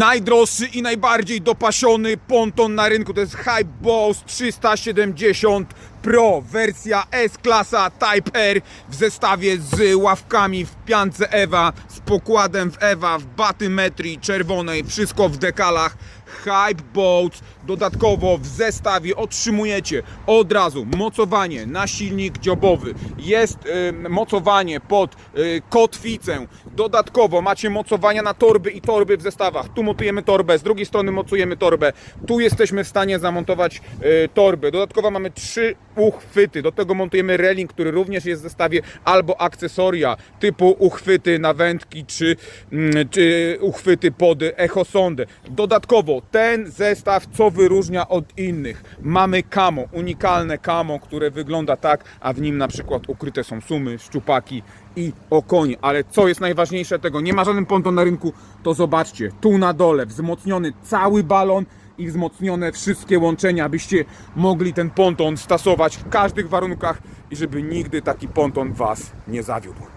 Najdroższy i najbardziej dopasiony ponton na rynku. To jest Hype Boss 370 Pro, wersja S-klasa Type R w zestawie z ławkami w piance Ewa, z pokładem w Ewa, w batymetrii czerwonej, wszystko w dekalach. Hype Boats. Dodatkowo w zestawie otrzymujecie od razu mocowanie na silnik dziobowy. Jest y, mocowanie pod y, kotwicę. Dodatkowo macie mocowania na torby i torby w zestawach. Tu montujemy torbę, z drugiej strony mocujemy torbę. Tu jesteśmy w stanie zamontować y, torby. Dodatkowo mamy trzy uchwyty. Do tego montujemy reling, który również jest w zestawie albo akcesoria typu uchwyty na wędki czy, mm, czy uchwyty pod echosondę. Dodatkowo ten zestaw co wyróżnia od innych? Mamy kamo, unikalne kamo, które wygląda tak, a w nim na przykład ukryte są sumy, szczupaki i okonie. Ale co jest najważniejsze tego, nie ma żaden ponton na rynku, to zobaczcie, tu na dole wzmocniony cały balon i wzmocnione wszystkie łączenia, abyście mogli ten ponton stasować w każdych warunkach i żeby nigdy taki ponton Was nie zawiódł.